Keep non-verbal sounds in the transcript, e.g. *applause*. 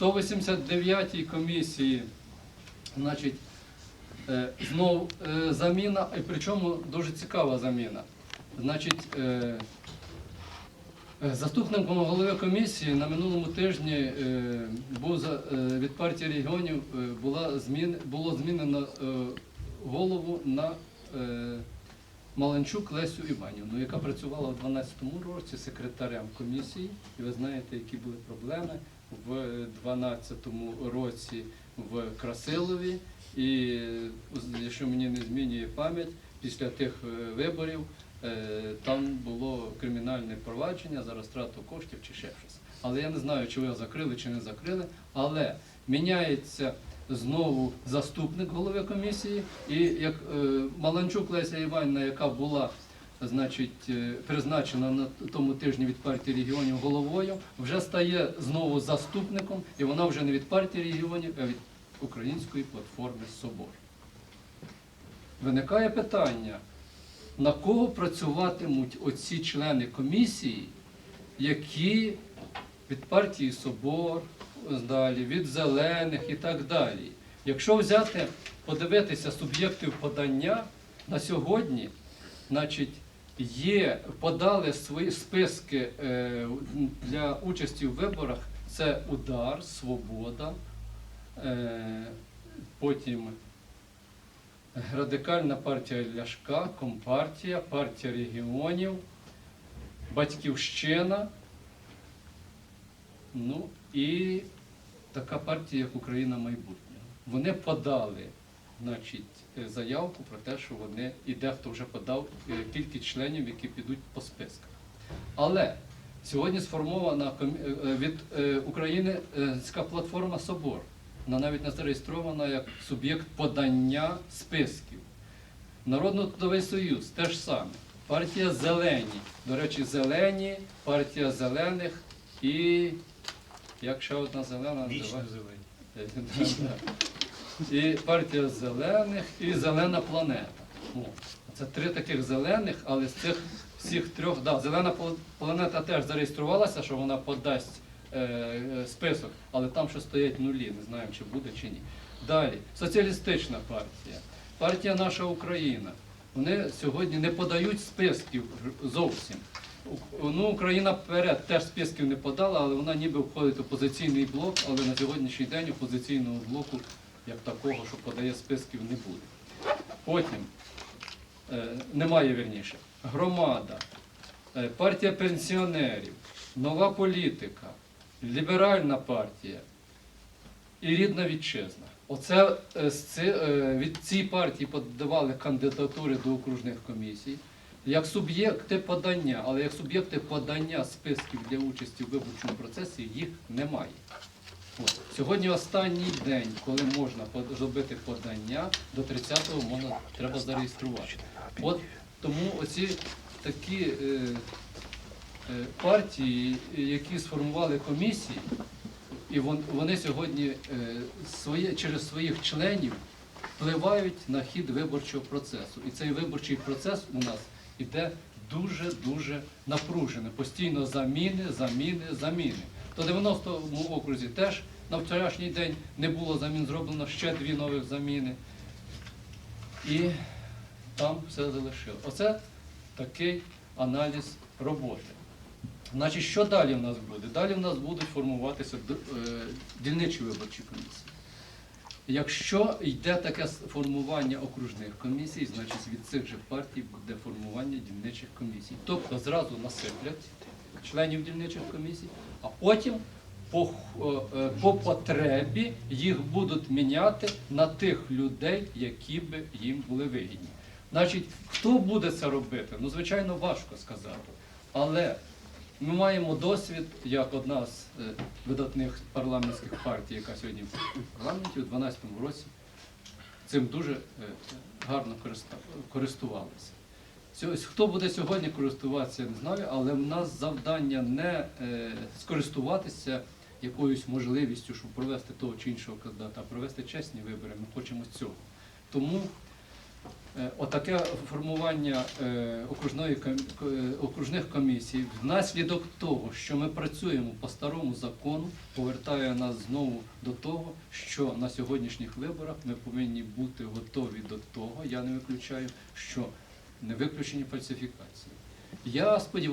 189-й комісії, значить, е, знов е, заміна, і причому дуже цікава заміна. Значить, е, заступником голови комісії на минулому тижні від партії регіонів було змінено голову на Маланчук Лесю Іванівну, яка працювала в 2012 році секретарем комісії. І ви знаєте, які були проблеми в 2012 році в Красилові. І якщо мені не змінює пам'ять, після тих е, виборів е, там було кримінальне провадження за розтрату коштів чи ще щось. Але я не знаю, чи його закрили, чи не закрили. Але міняється знову заступник голови комісії, і як е, Маланчук Леся Іванівна, яка була значить, е, призначена на тому тижні від партії регіонів головою, вже стає знову заступником, і вона вже не від партії регіонів, а від української платформи Собор. Виникає питання, на кого працюватимуть оці члени комісії, які від партії Собор, далі, від зелених і так далі. Якщо взяти, подивитися суб'єктів подання на сьогодні, значить, є, подали свої списки е, для участі в виборах. Це удар, свобода, е, потім Радикальна партія Ляшка, Компартія, партія регіонів, Батьківщина. Ну і така партія, як Україна майбутнє. Вони подали значить, е, заявку про те, що вони і дехто вже подав е, кількість членів, які підуть по списках. Але сьогодні сформована е, від Українська платформа Собор. Вона навіть не зареєстрована як суб'єкт подання списків. Народно-трудовий союз теж саме. Партія Зелені. До речі, зелені, партія зелених і як ще одна зелена Вічно зелені. *laughs* І партія зелених, і зелена планета. Це три таких зелених, але з цих всіх трьох, да, зелена планета теж зареєструвалася, що вона подасть е, е, список, але там ще стоять нулі, не знаємо, чи буде чи ні. Далі, соціалістична партія, партія Наша Україна. Вони сьогодні не подають списків зовсім. Ну, Україна вперед теж списків не подала, але вона ніби входить в опозиційний блок, але на сьогоднішній день опозиційного блоку як такого, що подає списків, не буде. Потім е, немає вірніше. Громада, е, партія пенсіонерів, нова політика, ліберальна партія і рідна вітчизна. Оце е, від цієї партії подавали кандидатури до окружних комісій. Як суб'єкти подання, але як суб'єкти подання списків для участі в виборчому процесі їх немає. Сьогодні останній день, коли можна зробити подання, до 30-го можна, треба зареєструвати. От тому оці такі е, е, партії, які сформували комісії, і вон- вони сьогодні е, своє, через своїх членів впливають на хід виборчого процесу. І цей виборчий процес у нас іде дуже-дуже напружено. Постійно заміни, заміни, заміни. То 90-му окрузі теж на вчорашній день не було замін, зроблено ще дві нових заміни. І там все залишило. Оце такий аналіз роботи. Значить, що далі в нас буде? Далі в нас будуть формуватися е, дільничі виборчі комісії. Якщо йде таке формування окружних комісій, значить від цих же партій буде формування дільничих комісій. Тобто зразу насиплять членів дільничих комісій, а потім по, е, по потребі їх будуть міняти на тих людей, які би їм були вигідні. Значить, хто буде це робити? Ну, звичайно, важко сказати. Але ми маємо досвід як одна з е, видатних парламентських партій, яка сьогодні в парламенті у 2012 році цим дуже е, гарно користувалася. Хто буде сьогодні користуватися, я не знаю, але в нас завдання не е, скористуватися якоюсь можливістю, щоб провести того чи іншого кандидата, а провести чесні вибори. Ми хочемо цього. Тому Отаке формування е, окружної е, окружних комісій внаслідок того, що ми працюємо по старому закону, повертає нас знову до того, що на сьогоднішніх виборах ми повинні бути готові до того, я не виключаю, що не виключені фальсифікації. Я сподіваюся.